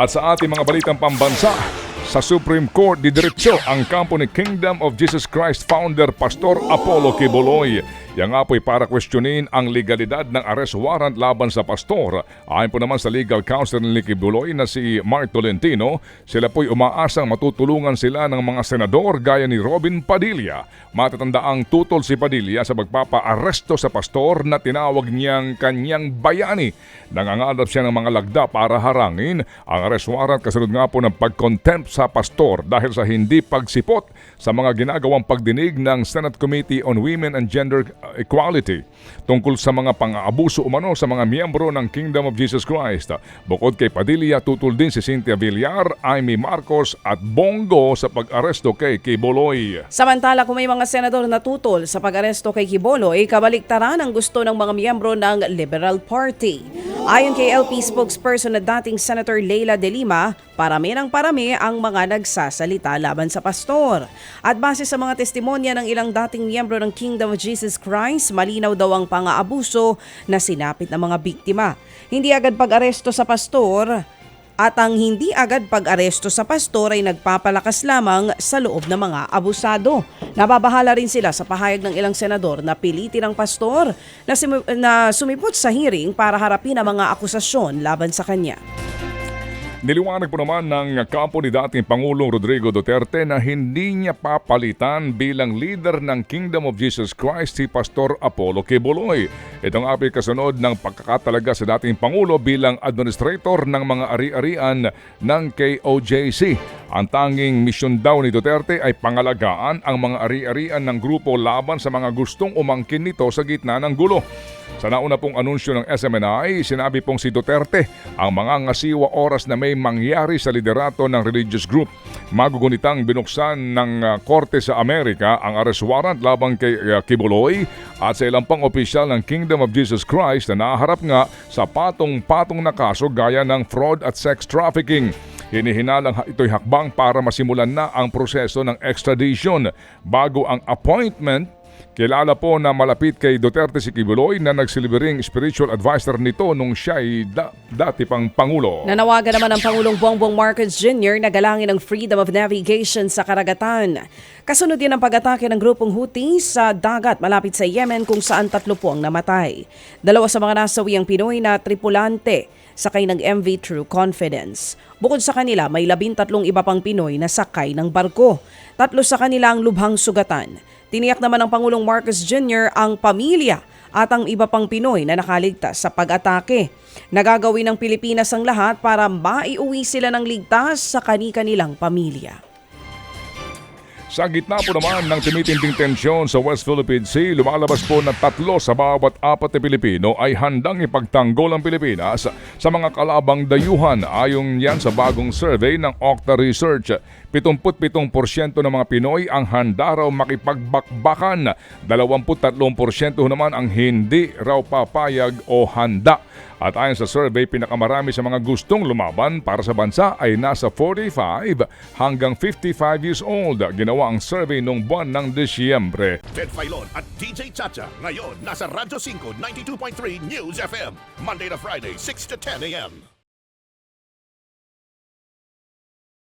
At sa ating mga balitang pambansa, sa Supreme Court didiretso ang kampo ni Kingdom of Jesus Christ founder Pastor Apollo Kibuloy. Yang nga po'y para questionin ang legalidad ng arrest warrant laban sa pastor. Ayon po naman sa legal counsel ni Kibuloy na si Mark Tolentino, sila po'y umaasang matutulungan sila ng mga senador gaya ni Robin Padilla. Matatanda ang tutol si Padilla sa magpapa-aresto sa pastor na tinawag niyang kanyang bayani. Nangangalap siya ng mga lagda para harangin ang arrest warrant kasunod nga po ng pag-contempt sa pastor dahil sa hindi pagsipot sa mga ginagawang pagdinig ng Senate Committee on Women and Gender Equality tungkol sa mga pang-aabuso umano sa mga miyembro ng Kingdom of Jesus Christ. Bukod kay Padilla, tutol din si Cynthia Villar, Amy Marcos at Bongo sa pag-aresto kay Kiboloy. Samantala kung may mga senador na tutol sa pag-aresto kay Kiboloy, kabaliktaran ang gusto ng mga miyembro ng Liberal Party. Ayon kay LP spokesperson na dating Senator Leila De Lima, parami ng parami ang mga nagsasalita laban sa pastor. At base sa mga testimonya ng ilang dating miyembro ng Kingdom of Jesus Christ, malinaw daw ang pang-aabuso na sinapit ng mga biktima. Hindi agad pag-aresto sa pastor, at ang hindi agad pag-aresto sa pastor ay nagpapalakas lamang sa loob ng mga abusado. Nababahala rin sila sa pahayag ng ilang senador na pilitin ang pastor na, simu- na sumipot sa hearing para harapin ang mga akusasyon laban sa kanya. Niliwanag po naman ng kampo ni dating Pangulong Rodrigo Duterte na hindi niya papalitan bilang leader ng Kingdom of Jesus Christ si Pastor Apollo Kibuloy. Itong apil kasunod ng pagkakatalaga sa dating Pangulo bilang administrator ng mga ari-arian ng KOJC. Ang tanging misyon daw ni Duterte ay pangalagaan ang mga ari-arian ng grupo laban sa mga gustong umangkin nito sa gitna ng gulo. Sa nauna pong anunsyo ng SMNI, sinabi pong si Duterte ang mga ngasiwa oras na may mangyari sa liderato ng religious group. Magugunitang binuksan ng uh, Korte sa Amerika ang arrest warrant laban kay uh, Kibuloy at sa ilang pang opisyal ng Kingdom of Jesus Christ na naharap nga sa patong-patong na kaso gaya ng fraud at sex trafficking. Hinihinalang ito'y hakbang para masimulan na ang proseso ng extradition bago ang appointment Kilala po na malapit kay Duterte si Kibuloy na nagsilbering spiritual advisor nito nung siya ay da- dati pang Pangulo. Nanawagan naman ang Pangulong Bongbong Marcos Jr. na galangin ang freedom of navigation sa karagatan. Kasunod din ang pag-atake ng grupong Houthi sa dagat malapit sa Yemen kung saan tatlo po ang namatay. Dalawa sa mga nasawi ang Pinoy na tripulante sakay ng MV True Confidence. Bukod sa kanila, may labintatlong iba pang Pinoy na sakay ng barko. Tatlo sa kanila ang lubhang sugatan. Tiniyak naman ng Pangulong Marcos Jr. ang pamilya at ang iba pang Pinoy na nakaligtas sa pag-atake. Nagagawin ng Pilipinas ang lahat para maiuwi sila ng ligtas sa kani-kanilang pamilya. Sa gitna po naman ng tumitinding tensyon sa West Philippine Sea, lumalabas po na tatlo sa bawat apat na Pilipino ay handang ipagtanggol ang Pilipinas sa mga kalabang dayuhan. Ayon yan sa bagong survey ng Okta Research. 77% ng mga Pinoy ang handa raw makipagbakbakan. 23% naman ang hindi raw papayag o handa. At ayon sa survey, pinakamarami sa mga gustong lumaban para sa bansa ay nasa 45 hanggang 55 years old. Ginawa ang survey noong buwan ng Disyembre. Ted Filon at DJ Chacha. Ngayon, nasa Radyo 5, 92.3 News FM. Monday to Friday, 6 to 10 a.m.